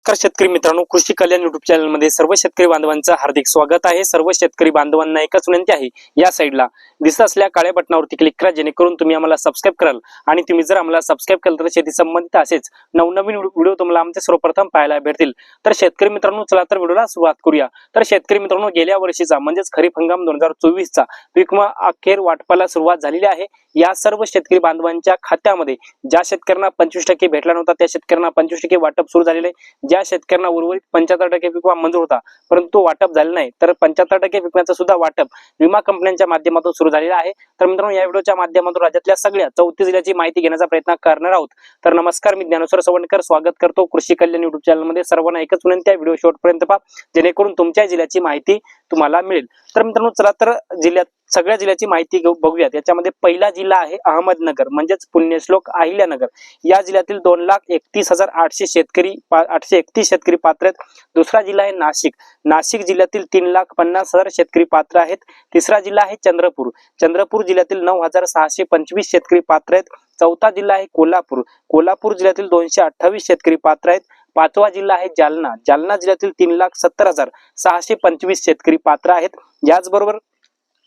नमस्कार शेतकरी मित्रांनो कृषी कल्याण युट्यूब चॅनलमध्ये सर्व शेतकरी बांधवांचं हार्दिक स्वागत आहे. सर्व शेतकरी बांधवांना एकच विनंती आहे या साईडला दिसत असल्या काळ्या बटनावरती क्लिक करा जेणेकरून तुम्ही आम्हाला सबस्क्राईब कराल. आणि तुम्ही जर आम्हाला सबस्क्राईब केलं तर शेती संबंधित असेच नवनवीन व्हिडिओ तुम्हाला आमचे सर्वप्रथम पाहायला भेटतील. तर शेतकरी मित्रांनो चला तर व्हिडिओला सुरुवात करूया. तर शेतकरी मित्रांनो गेल्या वर्षीचा म्हणजेच खरीप हंगाम दोन हजार चोवीसचा विमा अखेर वाटपाला सुरुवात झालेली आहे. या सर्व शेतकरी बांधवांच्या खात्यामध्ये ज्या शेतकऱ्यांना पंचवीस टक्के भेटला नव्हता त्या शेतकऱ्यांना पंचवीस टक्के वाटप सुरू झालेले आहे. ज्या शेतकऱ्यांना उर्वरित पंच्याहत्तर टक्के विमा मंजूर होता परंतु वाटप झाले नाही तर पंच्याहत्तर टक्के विम्याचं सुद्धा वाटप विमा कंपन्यांच्या माध्यमातून सुरू झालेलं आहे. तर मित्रांनो या व्हिडिओच्या माध्यमातून राज्यातल्या सगळ्या चौतीस जिल्ह्याची माहिती घेण्याचा प्रयत्न करणार आहोत. तर नमस्कार मी ज्ञानेश्वर सवणकर स्वागत करतो कृषी कल्याण युट्यूब चॅनलमध्ये सर्वांना एकच विनंती आहे व्हिडिओ शेवटपर्यंत पहा. जेणेकरून तुमच्या जिल्ह्याची माहिती तुम्हाला मिळेल. तर मित्रांनो चला तर जिल्ह्यात सगळ्या जिल्ह्याची माहिती घेऊ बघूयात. याच्यामध्ये पहिला जिल्हा आहे अहमदनगर म्हणजेच पुण्यश्लोक अहिल्यानगर. या जिल्ह्यातील दोन लाख एकतीस हजार आठशे शेतकरी पा- आठशे एकतीस शेतकरी पात्र आहेत. दुसरा जिल्हा आहे नाशिक. नाशिक जिल्ह्यातील तीन लाख पन्नास हजार शेतकरी पात्र आहेत. तिसरा जिल्हा आहे चंद्रपूर. चंद्रपूर जिल्ह्यातील नऊ हजार सहाशे पंचवीस शेतकरी पात्र आहेत. चौथा जिल्हा आहे कोल्हापूर. कोल्हापूर जिल्ह्यातील दोनशे अठ्ठावीस शेतकरी पात्र आहेत. पाचवा जिल्हा आहे जालना. जालना जिल्ह्यातील तीन लाख सत्तर हजार सहाशे पंचवीस शेतकरी पात्र आहेत. याचबरोबर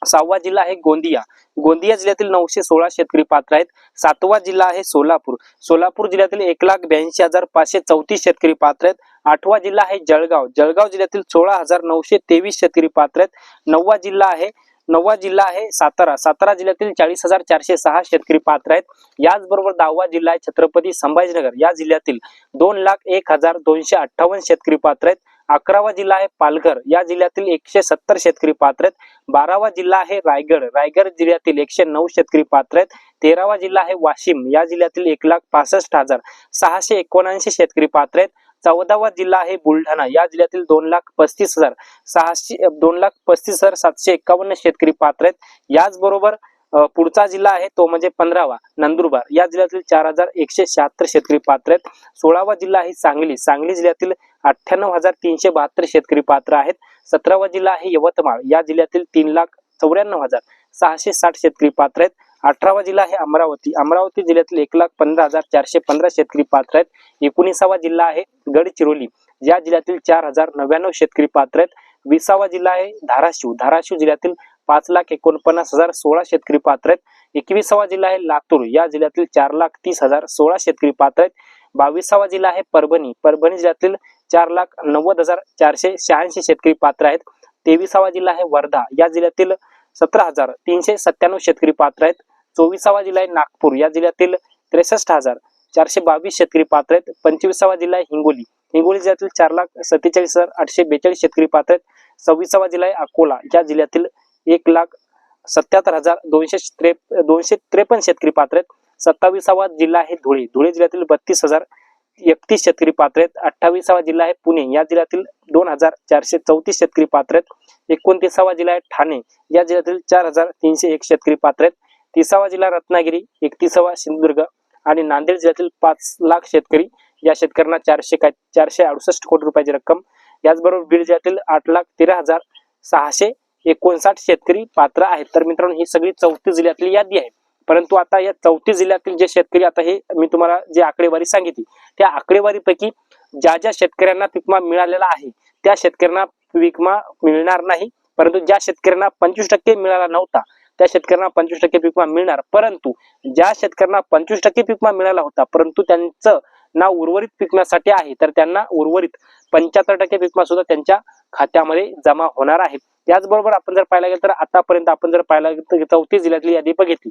सहावा जिल्हा आहे गोंदिया. गोंदिया जिल्ह्यातील नऊशे सोळा शेतकरी पात्र आहेत. सातवा जिल्हा आहे सोलापूर. सोलापूर जिल्ह्यातील एक लाख ब्याऐंशी हजार पाचशे चौतीस शेतकरी पात्र आहेत. आठवा जिल्हा आहे जळगाव. जळगाव जिल्ह्यातील सोळा हजार नऊशे तेवीस शेतकरी पात्र आहेत. नववा जिल्हा आहे नववा जिल्हा आहे सातारा. सातारा जिल्ह्यातील चाळीस हजार चारशे सहा शेतकरी पात्र आहेत. याचबरोबर दहावा जिल्हा आहे छत्रपती संभाजीनगर. या जिल्ह्यातील दोन लाख एक हजार दोनशे अठ्ठावन्न शेतकरी पात्र आहेत. अकरावा जिल्हा आहे पालघर. या जिल्ह्यातील एकशे सत्तर शेतकरी पात्र आहेत. बारावा जिल्हा आहे रायगड. रायगड जिल्ह्यातील एकशे नऊ शेतकरी पात्र आहेत. तेरावा जिल्हा आहे वाशिम. या जिल्ह्यातील एक लाख पासष्ट हजार सहाशे एकोणऐंशी शेतकरी पात्र आहेत. चौदावा जिल्हा आहे बुलढाणा. या जिल्ह्यातील दोन लाख पस्तीस हजार सहाशे दोन लाख पस्तीस हजार सातशे एकावन्न शेतकरी पात्र आहेत. याचबरोबर पुढचा जिल्हा आहे तो म्हणजे पंधरावा नंदुरबार. या जिल्ह्यातील चार हजार एकशे शहात्तर शेतकरी पात्र आहेत. सोळावा जिल्हा आहे सांगली. सांगली जिल्ह्यातील अठ्ठ्याण्णव हजार तीनशे बहात्तर शेतकरी पात्र आहेत. सतरावा जिल्हा आहे यवतमाळ. या जिल्ह्यातील तीन लाख चौऱ्याण्णव हजार सहाशे साठ शेतकरी पात्र आहेत. अठरावा जिल्हा आहे अमरावती. अमरावती जिल्ह्यातील एक लाख पंधरा हजार चारशे पंधरा शेतकरी पात्र आहेत. एकोणीसावा जिल्हा आहे गडचिरोली. या जिल्ह्यातील चार हजार नव्याण्णव शेतकरी पात्र आहेत. विसावा जिल्हा आहे धाराशिव. धाराशिव जिल्ह्यातील पाच लाख एकोणपन्नास हजार सोळा शेतकरी पात्र आहेत. एकविसावा जिल्हा आहे लातूर. या जिल्ह्यातील चार लाख तीस हजार सोळा शेतकरी पात्र आहेत. बावीसावा जिल्हा आहे परभणी. परभणी जिल्ह्यातील चार लाख नव्वद हजार चारशे शहाऐंशी शेतकरी पात्र आहेत. तेविसावा जिल्हा आहे वर्धा. या जिल्ह्यातील सतरा हजार तीनशे सत्त्याण्णव शेतकरी पात्र आहेत. चोवीसावा जिल्हा आहे नागपूर. या जिल्ह्यातील त्रेसष्ट हजार चारशे बावीस शेतकरी पात्र आहेत. पंचवीसावा जिल्हा आहे हिंगोली. हिंगोली जिल्ह्यातील चार लाख सत्तेचाळीस हजार आठशे बेचाळीस शेतकरी पात्र आहेत. सव्वीसावा जिल्हा आहे अकोला. या जिल्ह्यातील एक लाख सत्याहत्तर हजार दोनशे त्रे दोनशे त्रेपन्न शेतकरी पात्र आहेत. सत्तावीसावा जिल्हा आहे धुळे. धुळे जिल्ह्यातील बत्तीस हजार एकतीस शेतकरी पात्र आहेत. अठ्ठावीसावा जिल्हा आहे पुणे. या जिल्ह्यातील दोन हजार चारशे चौतीस शेतकरी पात्र आहेत. एकोणतीसावा जिल्हा आहे ठाणे. या जिल्ह्यातील चार हजार तीनशे एक शेतकरी पात्र आहेत. तिसावा जिल्हा रत्नागिरी एकतीसावा सिंधुदुर्ग आणि नांदेड जिल्ह्यातील पाच लाख शेतकरी या शेतकऱ्यांना चारशे काय चारशे अडुसष्ट कोटी रुपयाची रक्कम. याचबरोबर बीड जिल्ह्यातील आठ लाख तेरा हजार सहाशे एकोणसाठ शेतकरी पात्र आहेत. तर मित्रांनो ही सगळी चौतीस जिल्ह्यातली यादी आहे. परंतु आता या चौतीस जिल्ह्यातील जे शेतकरी आता हे मी तुम्हाला जे आकडेवारी सांगितली त्या आकडेवारीपैकी ज्या ज्या शेतकऱ्यांना विमा मिळालेला आहे त्या शेतकऱ्यांना विमा मिळणार नाही. परंतु ज्या शेतकऱ्यांना पंचवीस टक्के मिळाला नव्हता त्या शेतकऱ्यांना पंचवीस टक्के पीक मिळणार परंतु ज्या शेतकऱ्यांना पंचवीस टक्के पीकमा मिळाला होता परंतु त्यांचं नाव उर्वरित पिकण्यासाठी आहे तर त्यांना उर्वरित पंच्याहत्तर टक्के पिकमा सुद्धा त्यांच्या खात्यामध्ये जमा होणार आहे. त्याचबरोबर आपण जर पाहायला गेलं तर आतापर्यंत आपण जर पाहायला गेलं तर चौतीस जिल्ह्यातली यादी बघितली.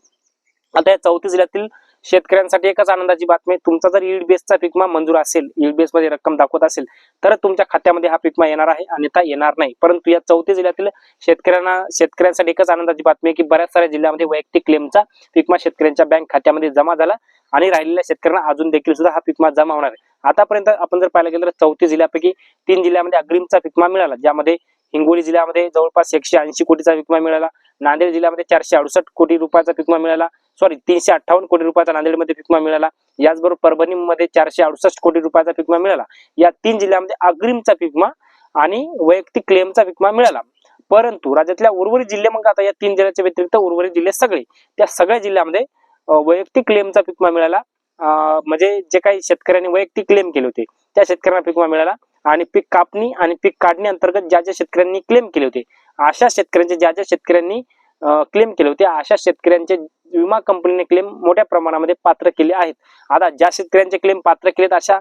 आता या चौतीस जिल्ह्यातील शेतकऱ्यांसाठी एकच आनंदाची बातमी तुमचा जर ईड बेसचा पिकमा मंजूर असेल ईड बेस मध्ये रक्कम दाखवत असेल तर तुमच्या खात्यामध्ये हा पिकमा येणार आहे अन्यथा येणार नाही. परंतु या चौथ्या जिल्ह्यातील शेतकऱ्यांना शेतकऱ्यांसाठी एकच आनंदाची बातमी आहे की बऱ्याच साऱ्या जिल्ह्यामध्ये वैयक्तिक क्लेमचा पिकमा शेतकऱ्यांच्या बँक खात्यामध्ये जमा झाला आणि राहिलेल्या शेतकऱ्यांना अजून देखील सुद्धा हा पिकमा जमा होणार आहे. आतापर्यंत आपण जर पाहायला गेलं तर चौथी जिल्ह्यापैकी तीन जिल्ह्यामध्ये अग्रिमचा पिकमा मिळाला ज्यामध्ये हिंगोली जिल्ह्यामध्ये जवळपास एकशे ऐंशी कोटीचा विकमा मिळाला. नांदेड जिल्ह्यामध्ये चारशे अडुसष्ट कोटी रुपयाचा विकमा मिळाला. सॉरी तीनशे अठ्ठावन्न कोटी रुपयाचा नांदेडमध्ये विकमा मिळाला. याचबरोबर परभणीमध्ये चारशे अडुसष्ट कोटी रुपयाचा विकमा मिळाला. या तीन जिल्ह्यामध्ये अग्रिमचा विकमा आणि वैयक्तिक क्लेमचा विकमा मिळाला. परंतु राज्यातल्या उर्वरित जिल्हे मग आता या तीन जिल्ह्याच्या व्यतिरिक्त उर्वरित जिल्हे सगळे त्या सगळ्या जिल्ह्यामध्ये वैयक्तिक क्लेमचा विकमा मिळाला. म्हणजे जे काही शेतकऱ्यांनी वैयक्तिक क्लेम केले होते त्या शेतकऱ्यांना विकमा मिळाला. आणि पीक कापणी आणि पीक काढणी अंतर्गत ज्या ज्या शेतकऱ्यांनी क्लेम केले होते अशा शेतकऱ्यांचे ज्या ज्या शेतकऱ्यांनी क्लेम केले होते अशा शेतकऱ्यांचे विमा कंपनीने क्लेम मोठ्या प्रमाणामध्ये पात्र केले आहेत. आता ज्या शेतकऱ्यांचे क्लेम पात्र केलेत अशा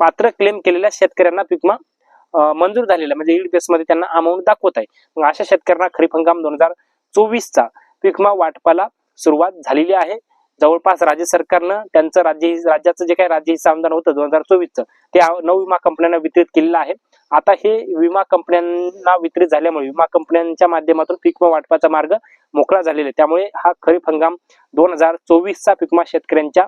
पात्र क्लेम केलेल्या शेतकऱ्यांना पीक मंजूर झालेला म्हणजे ईडपीएसमध्ये त्यांना अमाऊंट दाखवत आहे. मग अशा शेतकऱ्यांना खरीप हंगाम दोन हजार चोवीसचा पीकमा वाटपाला सुरुवात झालेली आहे. जवळपास राज्य सरकारनं त्यांचं राज्य राज्याचं जे काही राज्य हिस्सा अनुदान होतं दोन हजार चोवीसचं ते नऊ विमा कंपन्यांना वितरित केलेलं आहे. आता हे विमा कंपन्यांना वितरित झाल्यामुळे विमा कंपन्यांच्या माध्यमातून पीक विमा वाटपाचा मार्ग मोकळा झालेला आहे. त्यामुळे हा खरीप हंगाम दोन हजार चोवीसचा पीक विमा शेतकऱ्यांच्या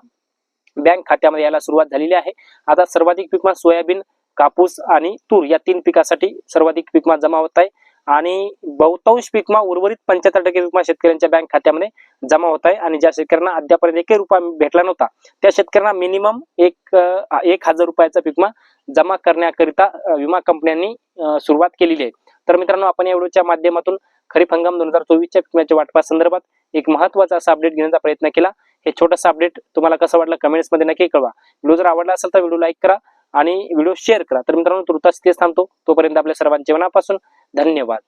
बँक खात्यामध्ये यायला सुरुवात झालेली आहे. आता सर्वाधिक पीक विमा सोयाबीन कापूस आणि तूर या तीन पिकासाठी सर्वाधिक पीक विमा जमा होत आहे. आणि बहुतांश पीक उर्वरित पंच्याहत्तर टक्के पिकमा शेतकऱ्यांच्या बँक खात्यामध्ये जमा होत आहे आणि ज्या शेतकऱ्यांना अद्यापर्यंत एकही रुपया भेटला नव्हता त्या शेतकऱ्यांना मिनिमम एक एक हजार रुपयाचा पीक जमा करण्याकरिता विमा कंपन्यांनी सुरुवात केलेली आहे. तर मित्रांनो आपण या व्हिडिओच्या माध्यमातून खरीप हंगाम दोन हजार चोवीसच्या पिकम्याच्या वाटपा वाटपासंदर्भात एक महत्त्वाचा असा अपडेट घेण्याचा प्रयत्न केला. हे छोटंसं अपडेट तुम्हाला कसं वाटलं कमेंट्समध्ये नक्की कळवा. व्हिडिओ जर आवडला असेल तर व्हिडिओ लाईक करा आणि व्हिडिओ शेअर करा. तर मित्रांनो तुर्तास तेच थांबतो. तोपर्यंत आपल्या सर्वांच्या मनापासून धन्यवाद.